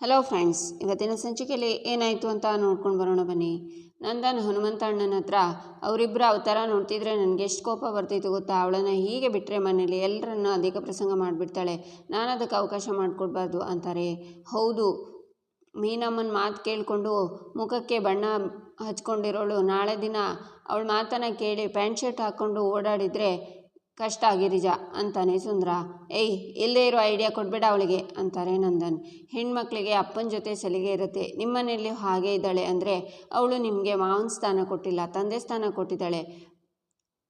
Hello friends ಇವತ್ತಿನ ಸಂಚಿಕೆಯಲ್ಲಿ ಏನಾಯಿತು ಅಂತ ನೋಡ್ಕೊಂಡು ಬರೋಣ ಬನ್ನಿ. ನಂದನ್ ಹನುಮಂತಣ್ಣನ ಹತ್ರ ಅವರಿಬ್ಬರ ಅವತಾರ ನೋಡ್ತಿದ್ರೆ ನನಗೆ ಎಷ್ಟು ಕೋಪ ಬರ್ತಿತ್ತು ಗೊತ್ತಾ? ಅವಳನ್ನು ಹೀಗೆ ಬಿಟ್ಟರೆ ಮನೇಲಿ ಎಲ್ಲರನ್ನ ಅಧಿಕ ಪ್ರಸಂಗ ಮಾಡಿಬಿಡ್ತಾಳೆ. ನಾನು ಅದಕ್ಕೆ ಅವಕಾಶ ಮಾಡಿಕೊಡ್ಬಾರ್ದು ಅಂತಾರೆ. ಹೌದು, ಮೀನಮ್ಮನ ಮಾತು ಕೇಳಿಕೊಂಡು ಮುಖಕ್ಕೆ ಬಣ್ಣ ಹಚ್ಕೊಂಡಿರೋಳು. ನಾಳೆ ದಿನ ಅವಳ ಮಾತನ್ನು ಕೇಳಿ ಪ್ಯಾಂಟ್ ಶರ್ಟ್ ಹಾಕ್ಕೊಂಡು ಓಡಾಡಿದರೆ ಕಷ್ಟ ಗಿರಿಜ ಅಂತಾನೆ ಸುಂದರ. ಏಯ್, ಇಲ್ಲೇ ಇರೋ ಐಡಿಯಾ ಕೊಡ್ಬೇಡ ಅವಳಿಗೆ, ಅಂತಾರೆ ನಂದನ್. ಹೆಣ್ಮಕ್ಳಿಗೆ ಅಪ್ಪನ ಜೊತೆ ಸಲಿಗೆ ಇರುತ್ತೆ. ನಿಮ್ಮನೆಯಲ್ಲಿ ಹಾಗೆ ಇದ್ದಾಳೆ ಅಂದರೆ ಅವಳು ನಿಮಗೆ ಮಾವನ ಸ್ಥಾನ ಕೊಟ್ಟಿಲ್ಲ, ತಂದೆ ಸ್ಥಾನ ಕೊಟ್ಟಿದ್ದಾಳೆ.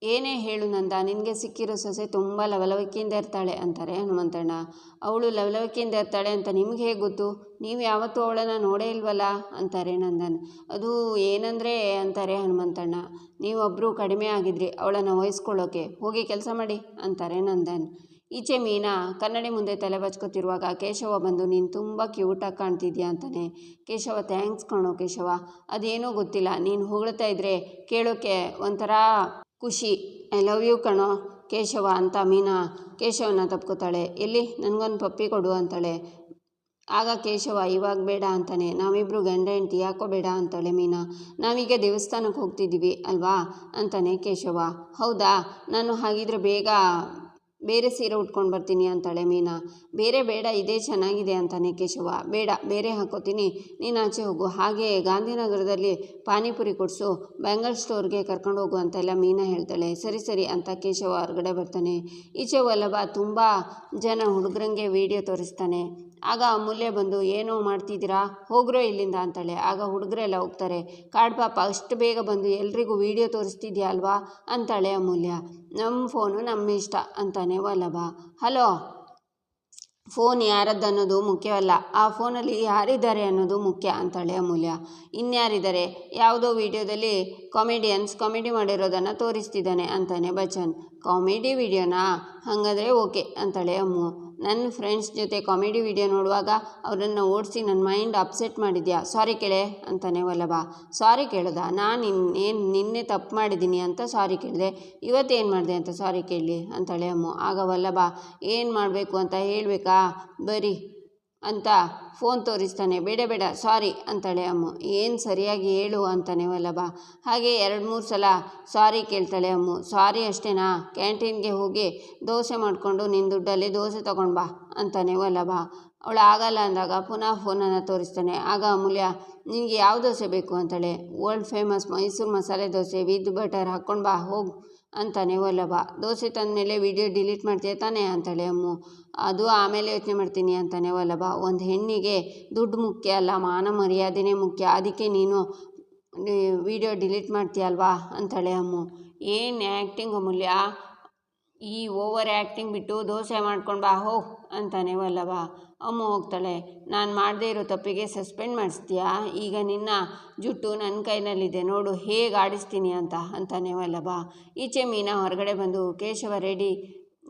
ಏನೇ ಹೇಳು ನಂದ, ನಿನಗೆ ಸಿಕ್ಕಿರೋ ಸೊಸೆ ತುಂಬ ಲವಲವಿಕೆಯಿಂದ ಇರ್ತಾಳೆ ಅಂತಾರೆ ಹನುಮಂತಣ್ಣ. ಅವಳು ಲವಲವಿಕೆಯಿಂದ ಇರ್ತಾಳೆ ಅಂತ ನಿಮ್ಗೆ ಹೇಗೆ ಗೊತ್ತು? ನೀವು ಯಾವತ್ತೂ ಅವಳನ್ನು ನೋಡೇ ಇಲ್ವಲ್ಲ? ಅಂತಾರೆ ನಂದನ್. ಅದು ಏನಂದರೆ ಅಂತಾರೆ ಹನುಮಂತಣ್ಣ ನೀವೊಬ್ಬರು ಕಡಿಮೆ ಆಗಿದ್ರಿ, ಅವಳನ್ನು ವಹಿಸ್ಕೊಳ್ಳೋಕೆ, ಹೋಗಿ ಕೆಲಸ ಮಾಡಿ, ಅಂತಾರೆ ನಂದನ್. ಈಚೆ ಮೀನಾ, ಕನ್ನಡಿ ಮುಂದೆ ತಲೆ ಬಚ್ಕೋತಿರುವಾಗ ಕೇಶವ ಬಂದು, ನೀನು ತುಂಬ ಕ್ಯೂಟಾಗಿ ಕಾಣ್ತಿದ್ಯಾ ಅಂತಾನೆ. ಕೇಶವ, ಥ್ಯಾಂಕ್ಸ್ ಕಣೋ ಕೇಶವ. ಅದೇನೋ ಗೊತ್ತಿಲ್ಲ. ನೀನು ಹೊಗಳ್ತಾ ಇದ್ರೆ ಕೇಳೋಕ್ಕೆ ಒಂಥರ ಖುಷಿ. ಐ ಲವ್ ಯು ಕಣೋ. ಕೇಶವ ಅಂತ ಮೀನಾ. ಕೇಶವನ ತಪ್ಕೋತಾಳೆ. ಎಲ್ಲಿ? ನನಗೊಂದು ಪಪ್ಪಿ ಕೊಡು ಅಂತಾಳೆ. ಆಗ ಕೇಶವ, ಇವಾಗ ಬೇಡ ಅಂತಾನೆ. ನಾವಿಬ್ಬರು ಗಂಡ ಹೆಂಡತಿ, ಯಾಕೋ ಬೇಡ ಅಂತಾಳೆ ಮೀನಾ. ನಾವೀಗ ದೇವಸ್ಥಾನಕ್ಕೆ ಹೋಗ್ತಿದ್ದೀವಿ ಅಲ್ವಾ? ಅಂತಾನೆ ಕೇಶವ. ಹೌದಾ? ನಾನು ಹಾಗಿದ್ರೆ ಬೇಗ ಬೇರೆ ಸೀರೆ ಉಟ್ಕೊಂಡು ಬರ್ತೀನಿ ಅಂತಾಳೆ ಮೀನಾ. ಬೇರೆ ಬೇಡ, ಇದೇ ಚೆನ್ನಾಗಿದೆ ಅಂತಾನೆ ಕೇಶವ. ಬೇಡ, ಬೇರೆ ಹಾಕೋತೀನಿ. ನೀನು ಆಚೆ ಹೋಗು. ಹಾಗೆ ಗಾಂಧಿನಗರದಲ್ಲಿ ಪಾನಿಪುರಿ ಕೊಡಿಸು. ಬ್ಯಾಂಗಲ್ ಸ್ಟೋರ್ಗೆ ಕರ್ಕೊಂಡು ಹೋಗು ಅಂತೆಲ್ಲ ಮೀನಾ ಹೇಳ್ತಾಳೆ. ಸರಿ ಸರಿ ಅಂತ ಕೇಶವ ಹೊರಗಡೆ ಬರ್ತಾನೆ. ಈಚೆ ವಲ್ಲಭ ತುಂಬ ಜನ ಹುಡುಗರಂಗೆ ವಿಡಿಯೋ ತೋರಿಸ್ತಾನೆ. ಆಗ ಅಮೂಲ್ಯ ಬಂದು, ಏನು ಮಾಡ್ತಿದ್ದೀರಾ? ಹೋಗ್ರೋ ಇಲ್ಲಿಂದ ಅಂತಾಳೆ. ಆಗ ಹುಡುಗರೆಲ್ಲ ಹೋಗ್ತಾರೆ. ಕಾಡ್ ಪಾಪ, ಅಷ್ಟು ಬೇಗ ಬಂದು ಎಲ್ರಿಗೂ ವಿಡಿಯೋ ತೋರಿಸ್ತಿದ್ಯಾ ಅಲ್ವಾ? ಅಂತಾಳೆ ಅಮೂಲ್ಯ. ನಮ್ಮ ಫೋನು ನಮ್ಮ ಇಷ್ಟ ಅಂತಾನೆ ವಲ್ಲಭ. ಹಲೋ, ಫೋನ್ ಯಾರದ್ದು ಅನ್ನೋದು ಮುಖ್ಯವಲ್ಲ, ಆ ಫೋನಲ್ಲಿ ಯಾರಿದ್ದಾರೆ ಅನ್ನೋದು ಮುಖ್ಯ ಅಂತಾಳೆ ಅಮೂಲ್ಯ. ಇನ್ಯಾರಿದ್ದಾರೆ? ಯಾವುದೋ ವಿಡಿಯೋದಲ್ಲಿ ಕಾಮಿಡಿಯನ್ಸ್ ಕಾಮಿಡಿ ಮಾಡಿರೋದನ್ನು ತೋರಿಸ್ತಿದ್ದಾನೆ ಅಂತಾನೆ ಬಚ್ಚನ್. ಕಾಮಿಡಿ ವಿಡಿಯೋನಾ? ಹಾಗಾದರೆ ಓಕೆ ಅಂತಾಳೆ ಅಮ್ಮು. ನನ್ನ ಫ್ರೆಂಡ್ಸ್ ಜೊತೆ ಕಾಮಿಡಿ ವಿಡಿಯೋ ನೋಡುವಾಗ ಅವರನ್ನು ಓಡಿಸಿ ನನ್ನ ಮೈಂಡ್ ಅಪ್ಸೆಟ್ ಮಾಡಿದ್ಯಾ? ಸಾರಿ ಕೇಳೆ, ಅಂತಾನೆ ವಲ್ಲಭ. ಸಾರಿ ಕೇಳ್ದ? ನಾನು ಇನ್ನೇನು ನಿನ್ನೆ ತಪ್ಪು ಮಾಡಿದ್ದೀನಿ ಅಂತ ಸಾರಿ ಕೇಳಿದೆ. ಇವತ್ತೇನು ಮಾಡಿದೆ ಅಂತ ಸಾರಿ ಕೇಳಿ ಅಂತಾಳೆ ಅಮ್ಮು. ಆಗ ವಲ್ಲಭ, ಏನು ಮಾಡಬೇಕು ಅಂತ ಹೇಳಬೇಕಾ? ಬರೀ. ಅಂತ ಫೋನ್ ತೋರಿಸ್ತಾನೆ, ಬೇಡ ಬೇಡ, ಸಾರಿ ಅಂತಾಳೆ ಅಮ್ಮು. ಏನು ಸರಿಯಾಗಿ ಹೇಳು ಅಂತಾನೆ ವಲ್ಲಭ. ಹಾಗೆ ಎರಡು, ಮೂರು ಸಲ ಸಾರಿ ಕೇಳ್ತಾಳೆ ಅಮ್ಮು. ಸಾರಿ ಅಷ್ಟೇನಾ? ಕ್ಯಾಂಟೀನ್ಗೆ ಹೋಗಿ ದೋಸೆ ಮಾಡಿಕೊಂಡು ನಿನ್ನ ದುಡ್ಡಲ್ಲಿ ದೋಸೆ ತೊಗೊಂಡು ಬಾ ಅಂತಾನೆ ವಲ್ಲಭ. ಅವಳು ಆಗಲ್ಲ ಅಂದಾಗ ಪುನಃ ಫೋನನ್ನು ತೋರಿಸ್ತಾನೆ. ಆಗ ಅಮೂಲ್ಯ, ನಿನಗೆ ಯಾವ ದೋಸೆ ಬೇಕು ಅಂತಾಳೆ. World famous Mysuru masala dosa with butter ಹಾಕ್ಕೊಂಡು ಬಾ, ಹೋಗು. ಅಂತಾನೆ, ವಲ್ಲಭ. ದೋಸೆ ತಂದಮೇಲೆ ವಿಡಿಯೋ ಡಿಲೀಟ್ ಮಾಡ್ತೀಯ ತಾನೆ ಅಂತಾಳೆ, ಅಮ್ಮು. ಅದು ಆಮೇಲೆ ಯೋಚನೆ ಮಾಡ್ತೀನಿ ಅಂತಾನೆ, ವಲ್ಲಭ. ಒಂದು ಹೆಣ್ಣಿಗೆ ದುಡ್ಡು ಮುಖ್ಯ ಅಲ್ಲ, ಮಾನ ಮರ್ಯಾದೆನೇ ಮುಖ್ಯ. ಅದಕ್ಕೆ ನೀನು ವಿಡಿಯೋ ಡಿಲೀಟ್ ಮಾಡ್ತೀಯಲ್ವಾ ಅಂತಾಳೆ, ಅಮ್ಮು. ಏನು ಆ್ಯಕ್ಟಿಂಗ್ ಅಮೂಲ್ಯ? ಈ ಓವರ್ ಆ್ಯಕ್ಟಿಂಗ್ ಬಿಟ್ಟು ದೋಸೆ ಮಾಡ್ಕೊಂಡು ಬಾ ಹೋ ಅಂತಾನೆ, ವಲ್ಲಭ. ಅಮ್ಮ ಹೋಗ್ತಾಳೆ. ನಾನು ಮಾಡದೇ ಇರೋ ತಪ್ಪಿಗೆ ಸಸ್ಪೆಂಡ್ ಮಾಡಿಸ್ತೀಯಾ? ಈಗ ನಿನ್ನ ಜುಟ್ಟು ನನ್ನ ಕೈನಲ್ಲಿದೆ. ನೋಡು, ಹೇಗೆ ಆಡಿಸ್ತೀನಿ ಅಂತ ಅಂತಾನೆ ವಲ್ಲಭ ಈಚೆ ಮೀನಾ ಹೊರಗಡೆ ಬಂದು, ಕೇಶವ, ರೆಡಿ.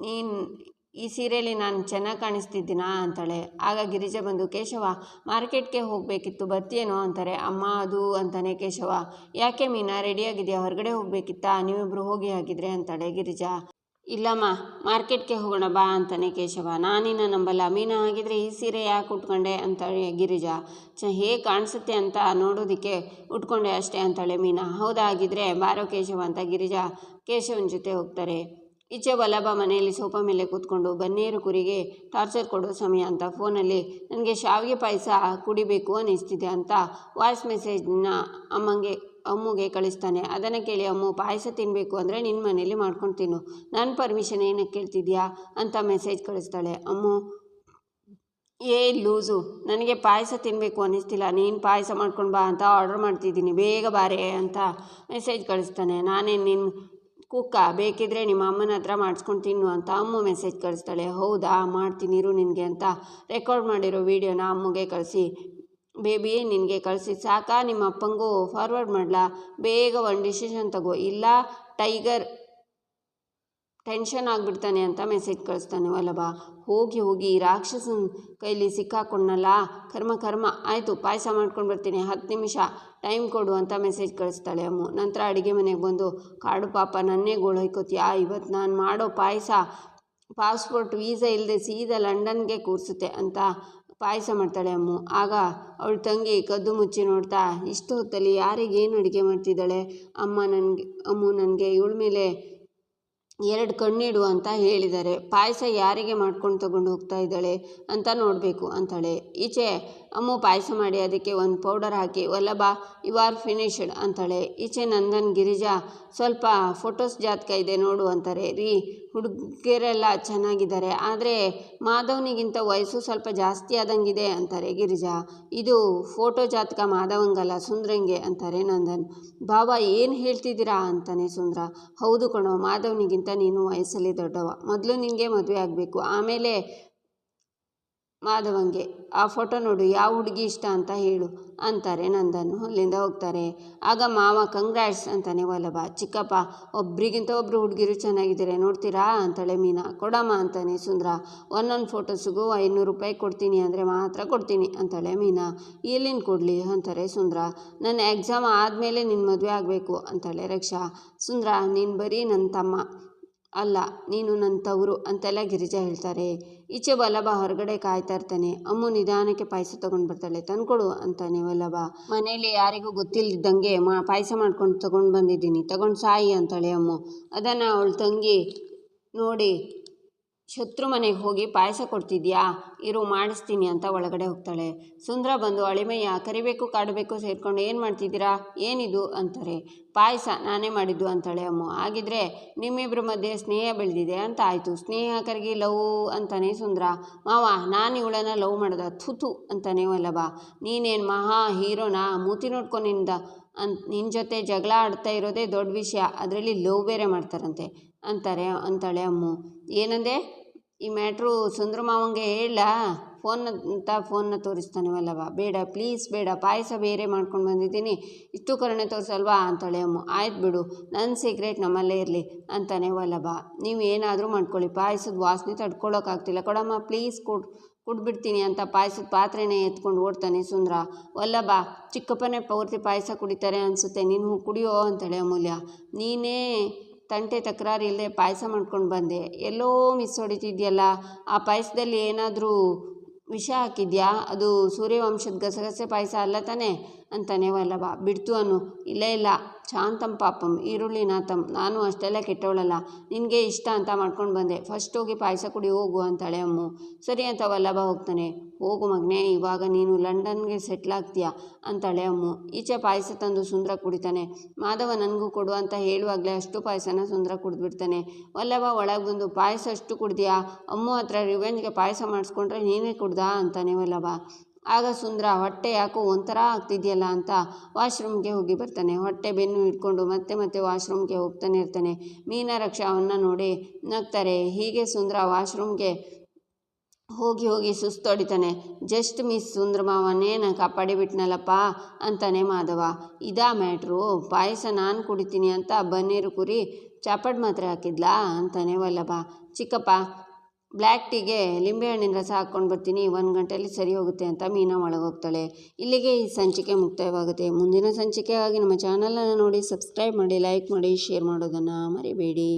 ನೀನು ಈ ಸೀರೆಯಲ್ಲಿ ನಾನು ಚೆನ್ನಾಗಿ ಕಾಣಿಸ್ತಿದ್ದೀನಾ? ಅಂತಾಳೆ. ಆಗ ಗಿರಿಜಾ ಬಂದು, ಕೇಶವ, ಮಾರ್ಕೆಟ್ಗೆ ಹೋಗಬೇಕಿತ್ತು, ಬರ್ತೀಯೇನೋ? ಅಂತಾರೆ. ಅಮ್ಮ, ಅದು, ಅಂತಾನೆ ಕೇಶವ. ಯಾಕೆ ಮೀನಾ, ರೆಡಿಯಾಗಿದೆಯಾ? ಹೊರಗಡೆ ಹೋಗಬೇಕಿತ್ತಾ? ನೀವಿಬ್ಬರು ಹೋಗಿ ಹಾಗಿದ್ರೆ, ಅಂತಾಳೆ ಗಿರಿಜಾ. ಇಲ್ಲಮ್ಮ, ಮಾರ್ಕೆಟ್ಗೆ ಹೋಗೋಣ ಬಾ ಅಂತಾನೆ ಕೇಶವ. ನಾನಿನ್ನ ನಂಬಲ್ಲ. ಮೀನ ಆಗಿದ್ರೆ ಈ ಸೀರೆ ಯಾಕೆ ಉಟ್ಕೊಂಡೆ ಅಂತಾಳೆ ಗಿರಿಜಾ. ಚ ಹೇಗೆ ಕಾಣಿಸುತ್ತೆ ಅಂತ ನೋಡೋದಕ್ಕೆ ಉಟ್ಕೊಂಡೆ ಅಷ್ಟೇ ಅಂತಾಳೆ ಮೀನಾ. ಹೌದಾ ಹಾಗಿದ್ರೆ ಬಾರೋ ಕೇಶವ ಅಂತ ಗಿರಿಜಾ ಕೇಶವನ ಜೊತೆ ಹೋಗ್ತಾರೆ. ಈಚೆ ವಲ್ಲಭ ಮನೆಯಲ್ಲಿ ಸೋಫಾ ಮೇಲೆ ಕೂತ್ಕೊಂಡು ಬನ್ನೇರು ಕುರಿಗೆ ಟಾರ್ಚರ್ ಕೊಡೋ ಸಮಯ ಅಂತ ಫೋನಲ್ಲಿ ನನಗೆ ಶಾವಿಗೆ ಪಾಯಸ ಕುಡಿಬೇಕು ಅನ್ನಿಸ್ತಿದೆ ಅಂತ ವಾಯ್ಸ್ ಮೆಸೇಜ್ನ ಅಮ್ಮಂಗೆ ಅಮ್ಮುಗೆ ಕಳಿಸ್ತಾನೆ. ಅದನ್ನು ಕೇಳಿ, ಅಮ್ಮು, ಪಾಯಸ ತಿನ್ನಬೇಕು ಅಂದರೆ ನಿನ್ನ ಮನೇಲಿ ಮಾಡ್ಕೊಂಡು ತಿನ್ನು. ನನ್ನ ಪರ್ಮಿಷನ್ ಏನಕ್ಕೆ ಕೇಳ್ತಿದ್ಯಾ? ಅಂತ ಮೆಸೇಜ್ ಕಳಿಸ್ತಾಳೆ. ಅಮ್ಮು, ಏ, ಲೂಸು, ನನಗೆ ಪಾಯಸ ತಿನ್ನಬೇಕು ಅನ್ನಿಸ್ತಿಲ್ಲ. ನೀನು ಪಾಯಸ ಮಾಡ್ಕೊಂಡು ಬಾ ಅಂತ ಆರ್ಡರ್ ಮಾಡ್ತಿದ್ದೀನಿ. ಬೇಗ ಬಾರೆ ಅಂತ ಮೆಸೇಜ್ ಕಳಿಸ್ತಾನೆ. ನಾನೇ ನಿನ್ನ ಕುಕ್ಕ ಬೇಕಿದ್ರೆ ನಿಮ್ಮ ಅಮ್ಮನ ಹತ್ರ ಮಾಡಿಸ್ಕೊಂಡು ತಿನ್ನು ಅಂತ ಅಮ್ಮ ಮೆಸೇಜ್ ಕಳಿಸ್ತಾಳೆ. ಹೌದಾ? ಮಾಡ್ತೀನಿ, ಇರು ನಿನಗೆ ಅಂತ ರೆಕಾರ್ಡ್ ಮಾಡಿರೋ ವೀಡಿಯೋನ ಅಮ್ಮಗೆ ಕಳಿಸಿ. ಬೇಬಿ ನಿನಗೆ ಕಳಿಸಿ. ಸಾಕಾ, ನಿಮ್ಮ ಅಪ್ಪಂಗೂ ಫಾರ್ವರ್ಡ್ ಮಾಡಲಾ? ಬೇಗ ಒಂದು ಡಿಸಿಷನ್ ತಗೋ. ಇಲ್ಲ ಟೈಗರ್ ಟೆನ್ಷನ್ ಆಗಿಬಿಡ್ತಾನೆ ಅಂತ ಮೆಸೇಜ್ ಕಳಿಸ್ತಾನೆ ವಲ್ಲಭ. ಹೋಗಿ ಹೋಗಿ ರಾಕ್ಷಸನ ಕೈಲಿ ಸಿಕ್ಕಾಕೊಂಡಲ್ಲ ಕರ್ಮ ಕರ್ಮ. ಆಯಿತು, ಪಾಯಸ ಮಾಡ್ಕೊಂಡು ಬರ್ತೀನಿ. ಹತ್ತು ನಿಮಿಷ ಟೈಮ್ ಕೊಡು ಅಂತ ಮೆಸೇಜ್ ಕಳಿಸ್ತಾಳೆ ಅಮ್ಮು. ನಂತರ ಅಡುಗೆ ಮನೆಗೆ ಬಂದು, ಕಾಡು ಪಾಪ, ನನ್ನೇ ಗೋಳು ಹೊಯ್ಕೋತೀಯಾ? ಇವತ್ತು ನಾನು ಮಾಡೋ ಪಾಯಸ ಪಾಸ್ಪೋರ್ಟ್ ವೀಸಾ ಇಲ್ಲದೆ ಸೀದಾ ಲಂಡನ್ಗೆ ಕೂರಿಸುತ್ತೆ ಅಂತ ಪಾಯಸ ಮಾಡ್ತಾಳೆ ಅಮ್ಮು. ಆಗ ಅವಳ ತಂಗಿ ಕದ್ದು ಮುಚ್ಚಿ ನೋಡ್ತಾ ಇಷ್ಟು ಹೊತ್ತಲ್ಲಿ ಯಾರಿಗೇನು ಅಡುಗೆ ಮಾಡ್ತಿದ್ದಾಳೆ? ಅಮ್ಮ ನನಗೆ, ಅಮ್ಮು ನನಗೆ, ಇವಳ ಮೇಲೆ ಎರಡು ಕಣ್ಣಿಡು ಅಂತ ಹೇಳಿದ್ದಾರೆ ಪಾಯಸ ಯಾರಿಗೆ ಮಾಡ್ಕೊಂಡು ತಗೊಂಡು ಹೋಗ್ತಾ ಇದ್ದಾಳೆ ಅಂತ ನೋಡಬೇಕು ಅಂತಾಳೆ. ಈಚೆ, ಅಮ್ಮು, ಪಾಯಸ ಮಾಡಿ, ಅದಕ್ಕೆ ಒಂದು ಪೌಡರ್ ಹಾಕಿ ಒಲ್ಲ ಬಾ ಯು ಆರ್ ಫಿನಿಶ್ಡ್ ಅಂತಾಳೆ. ಈಚೆ ನಂದನ್, ಗಿರಿಜಾ, ಸ್ವಲ್ಪ ಫೋಟೋಸ್ ಜಾತಕ ಇದೆ, ನೋಡು ಅಂತಾರೆ. ರೀ ಹುಡುಗಿಯರೆಲ್ಲ ಚೆನ್ನಾಗಿದ್ದಾರೆ, ಆದರೆ ಮಾಧವನಿಗಿಂತ ವಯಸ್ಸು ಸ್ವಲ್ಪ ಜಾಸ್ತಿ ಆದಂಗಿದೆ ಅಂತಾರೆ ಗಿರಿಜಾ. ಇದು ಫೋಟೋ ಜಾತಕ ಮಾಧವಂಗಲ್ಲ, ಸುಂದ್ರಂಗೆ ಅಂತಾರೆ ನಂದನ್. ಬಾಬಾ ಏನು ಹೇಳ್ತಿದ್ದೀರಾ? ಅಂತಾನೆ ಸುಂದ್ರ. ಹೌದು ಕಣೋ, ಮಾಧವನಿಗಿಂತ ನೀನು ವಯಸ್ಸಲ್ಲಿ ದೊಡ್ಡವ. ಮೊದಲು ನಿನಗೆ ಮದುವೆ ಆಗಬೇಕು. ಆಮೇಲೆ ಮಾಧವಂಗೆ, ಆ ಫೋಟೋ ನೋಡು, ಯಾವ ಹುಡುಗಿ ಇಷ್ಟ ಅಂತ ಹೇಳು ಅಂತಾರೆ ನಂದನ್ನು ಅಲ್ಲಿಂದ ಹೋಗ್ತಾರೆ. ಆಗ ಮಾವ ಕಂಗ್ರಾಟ್ಸ್ ಅಂತಾನೆ, ವಲ್ಲಭ, ಚಿಕ್ಕಪ್ಪ, ಒಬ್ರಿಗಿಂತ ಒಬ್ಬರು ಹುಡುಗಿರು ಚೆನ್ನಾಗಿದ್ದಾರೆ, ನೋಡ್ತೀರಾ? ಅಂತಾಳೆ ಮೀನಾ. ಕೊಡಮ್ಮ ಅಂತಾನೆ, ಸುಂದ್ರ, ಒಂದೊಂದು ಫೋಟೋಸಿಗೂ ಐನೂರು ರೂಪಾಯಿ ಕೊಡ್ತೀನಿ ಅಂದರೆ ಮಾತ್ರ ಕೊಡ್ತೀನಿ ಅಂತಾಳೆ ಮೀನಾ. ಎಲ್ಲಿಂದ ಕೊಡಲಿ? ಅಂತಾರೆ, ಸುಂದ್ರ, ನನ್ನ ಎಕ್ಸಾಮ್ ಆದಮೇಲೆ ನಿನ್ನ ಮದುವೆ ಆಗಬೇಕು ಅಂತಾಳೆ ರಕ್ಷಾ. ಸುಂದ್ರ, ನೀನು ಬರೀ ನನ್ನ ತಮ್ಮ. ಅಲ್ಲ, ನೀನು ನನ್ನ ತವರು ಅಂತೆಲ್ಲ ಗಿರಿಜಾ ಹೇಳ್ತಾರೆ. ಈಚೆ ವಲ್ಲಭ ಹೊರಗಡೆ ಕಾಯ್ತಾ ಇರ್ತಾನೆ. ಅಮ್ಮು ನಿಧಾನಕ್ಕೆ ಪಾಯಸ ತಗೊಂಡು ಬರ್ತಾಳೆ. ತಂದ್ಕೊಡು ಅಂತಾನೆ ವಲ್ಲಭ. ಮನೇಲಿ ಯಾರಿಗೂ ಗೊತ್ತಿಲ್ಲದಂಗೆ ಮಾ, ಪಾಯಸ ಮಾಡ್ಕೊಂಡು ತಗೊಂಡು ಬಂದಿದ್ದೀನಿ. ತಗೊಂಡು ಸಾಯಿ ಅಂತಾಳೆ ಅಮ್ಮು. ಅದನ್ನು ಅವಳ ತಂಗಿ ನೋಡಿ ಶತ್ರು ಮನೆಗೆ ಹೋಗಿ ಪಾಯಸ ಕೊಡ್ತಿದ್ಯಾ? ಇರು, ಮಾಡಿಸ್ತೀನಿ ಅಂತ ಒಳಗಡೆ ಹೋಗ್ತಾಳೆ. ಸುಂದ್ರ ಬಂದು ಅಳಿಮಯ್ಯ, ಕರಿಬೇಕು, ಕಾಡಬೇಕು ಸೇರಿಕೊಂಡು ಏನು ಮಾಡ್ತಿದ್ದೀರಾ? ಏನಿದು? ಅಂತಾರೆ. ಪಾಯಸ ನಾನೇ ಮಾಡಿದ್ದು, ಅಂತಾಳೆ ಅಮ್ಮ. ಆಗಿದ್ರೆ ನಿಮ್ಮಿಬ್ಬರ ಮಧ್ಯೆ ಸ್ನೇಹ ಬೆಳೆದಿದೆ ಅಂತ ಆಯಿತು. ಸ್ನೇಹ ಸ್ನೇಹಕರಿಗೆ ಲವ್ ಅಂತಾನೆ ಸುಂದ್ರ. ಮಾವ, ನಾನು ಇವಳನ್ನ ಲವ್ ಮಾಡ್ದ. ಥುತು ಅಂತಾನೆ ವಲ್ಲಭ. ನೀನೇನು ಮಹಾ ಹೀರೋನಾ? ಮೂತಿ ನೋಡ್ಕೊಂಡಿಂದ ಅಂತ ನಿನ್ನ ಜೊತೆ ಜಗಳ ಆಡ್ತಾ ಇರೋದೇ ದೊಡ್ಡ ವಿಷಯ. ಅದರಲ್ಲಿ ಲವ್ ಬೇರೆ ಮಾಡ್ತಾರಂತೆ. ಅಂತಾರೆ ಅಂತಾಳೆ ಅಮ್ಮು. ಏನಂದೆ? ಈ ಮ್ಯಾಟ್ರು ಸುಂದ್ರ ಮಾವಂಗೆ ಹೇಳ ಫೋನ್ ಅಂತ ಫೋನ್ನ ತೋರಿಸ್ತಾನೆ ವಲ್ಲಭ. ಬೇಡ ಪ್ಲೀಸ್ ಬೇಡ, ಪಾಯಸ ಬೇರೆ ಮಾಡ್ಕೊಂಡು ಬಂದಿದ್ದೀನಿ. ಇಷ್ಟು ಕರುಣೆ ತೋರಿಸಲ್ವಾ? ಅಂತಾಳೆ ಅಮ್ಮ. ಆಯ್ತು ಬಿಡು ನನ್ನ ಸೀಕ್ರೆಟ್ ನಮ್ಮಲ್ಲೇ ಇರಲಿ, ಅಂತಾನೆ ವಲ್ಲಭ. ನೀವು ಏನಾದರೂ ಮಾಡ್ಕೊಳ್ಳಿ, ಪಾಯಸದ ವಾಸನೆ ತಡ್ಕೊಳ್ಳೋಕ್ಕಾಗ್ತಿಲ್ಲ ಕೊಡಮ್ಮ ಪ್ಲೀಸ್ ಕೊಡು, ಕುಡ್ಬಿಡ್ತೀನಿ ಅಂತ ಪಾಯಸದ ಪಾತ್ರೆನೇ ಎತ್ಕೊಂಡು ಓಡ್ತಾನೆ ಸುಂದ್ರ. ವಲ್ಲಭ, ಚಿಕ್ಕಪ್ಪನೇ ಪೂರ್ತಿ ಪಾಯಸ ಕುಡಿತಾರೆ ಅನಿಸುತ್ತೆ, ನೀನು ಕುಡಿಯೋ? ಅಂತಾಳೆ ಅಮೂಲ್ಯ. ನೀನೇ ತಂಟೆ ತಕರಾರು ಇಲ್ಲದೆ ಪಾಯಸ ಮಾಡ್ಕೊಂಡು ಬಂದೆ. ಎಲ್ಲೋ ಮಿಸ್ ಹೊಡಿತಿದ್ಯಲ್ಲ? ಆ ಪಾಯಸದಲ್ಲಿ ಏನಾದರೂ ವಿಷ ಹಾಕಿದ್ಯಾ? ಅದು ಸೂರ್ಯವಂಶದ ಗಸಗಸೆ ಪಾಯಸ ಅಲ್ಲ ತಾನೇ? ಅಂತಾನೆ ವಲ್ಲಭ. ಬಿಡ್ತು ಅನ್ನು. ಇಲ್ಲ ಇಲ್ಲ. ಶಾಂತಂ ಪಾಪಂ. ಈರುಳ್ಳಿ ನಾತಂ. ನಾನು ಅಷ್ಟೆಲ್ಲ ಕೆಟ್ಟವಳಲ್ಲ. ನಿನಗೆ ಇಷ್ಟ ಅಂತ ಮಾಡ್ಕೊಂಡು ಬಂದೆ. ಫಸ್ಟ್ ಹೋಗಿ ಪಾಯಸ ಕುಡಿ, ಹೋಗು ಅಂತಾಳೆ ಅಮ್ಮು. ಸರಿ ಅಂತ ವಲ್ಲಭ ಹೋಗ್ತಾನೆ. ಹೋಗು ಮಗನೇ, ಇವಾಗ ನೀನು ಲಂಡನ್ಗೆ ಸೆಟ್ಲ್ ಆಗ್ತೀಯಾ? ಅಂತಾಳೆ ಅಮ್ಮು. ಈಚೆ ಪಾಯಸ ತಂದು ಸುಂದರ ಕುಡಿತಾನೆ. ಮಾಧವ ನನಗೂ ಕೊಡು ಅಂತ ಹೇಳುವಾಗಲೇ ಅಷ್ಟು ಪಾಯಸನ ಸುಂದರ ಕುಡಿದ್ಬಿಡ್ತಾನೆ. ವಲ್ಲಭ ಒಳಗೆ ಬಂದು, ಪಾಯಸ ಅಷ್ಟು ಕುಡ್ದಿಯಾ? ಅಮ್ಮು ಹತ್ರ ರಿವೆಂಜ್ಗೆ ಪಾಯಸ ಮಾಡಿಸ್ಕೊಂಡ್ರೆ ನೀನೇ ಕುಡ್ದಾ? ಅಂತಾನೆ ವಲ್ಲಭ. ಆಗ ಸುಂದರ, ಹೊಟ್ಟೆ ಯಾಕೋ ಒಂಥರ ಆಗ್ತಿದೆಯಲ್ಲ ಅಂತ ವಾಶ್ರೂಮ್ಗೆ ಹೋಗಿ ಬರ್ತಾನೆ. ಹೊಟ್ಟೆ ಬೆನ್ನು ಇಟ್ಕೊಂಡು ಮತ್ತೆ ಮತ್ತೆ ವಾಶ್ರೂಮ್ಗೆ ಹೋಗ್ತಾನೆ ಇರ್ತಾನೆ. ಮೀನಾ ರಕ್ಷಾ ಅವನ್ನ ನೋಡಿ ನಗ್ತಾರೆ. ಹೀಗೆ ಸುಂದರ ವಾಶ್ರೂಮ್ಗೆ ಹೋಗಿ ಹೋಗಿ ಸುಸ್ತೊಡಿತಾನೆ. ಜಸ್ಟ್ ಮಿಸ್ ಸುಂದ್ರ ಕಾಪಾಡಿ ಕಾಪಾಡಿಬಿಟ್ನಲ್ಲಪ್ಪ ಅಂತಾನೆ ಮಾಧವ. ಇದಾ ಮ್ಯಾಟ್ರು, ಪಾಯಸ ನಾನು ಕುಡಿತೀನಿ ಅಂತ ಬನ್ನೀರು ಕುರಿ, ಚಾಪಡ್ ಮಾತ್ರೆ ಹಾಕಿದ್ಲಾ? ಅಂತಾನೆ ವಲ್ಲಭ. ಚಿಕ್ಕಪ್ಪ ಬ್ಲ್ಯಾಕ್ ಟೀಗೆ ಲಿಂಬೆಹಣ್ಣಿನ ರಸ ಹಾಕ್ಕೊಂಡು ಬರ್ತೀನಿ. ಒಂದು ಗಂಟೆಯಲ್ಲಿ ಸರಿ ಹೋಗುತ್ತೆ ಅಂತ ಮೀನಾ ಒಳಗೋಗ್ತಾಳೆ ಇಲ್ಲಿಗೆ ಈ ಸಂಚಿಕೆ ಮುಕ್ತಾಯವಾಗುತ್ತೆ. ಮುಂದಿನ ಸಂಚಿಕೆಗಾಗಿ ನಮ್ಮ ಚಾನಲನ್ನು ನೋಡಿ, ಸಬ್ಸ್ಕ್ರೈಬ್ ಮಾಡಿ, ಲೈಕ್ ಮಾಡಿ, ಶೇರ್ ಮಾಡೋದನ್ನು ಮರಿಬೇಡಿ.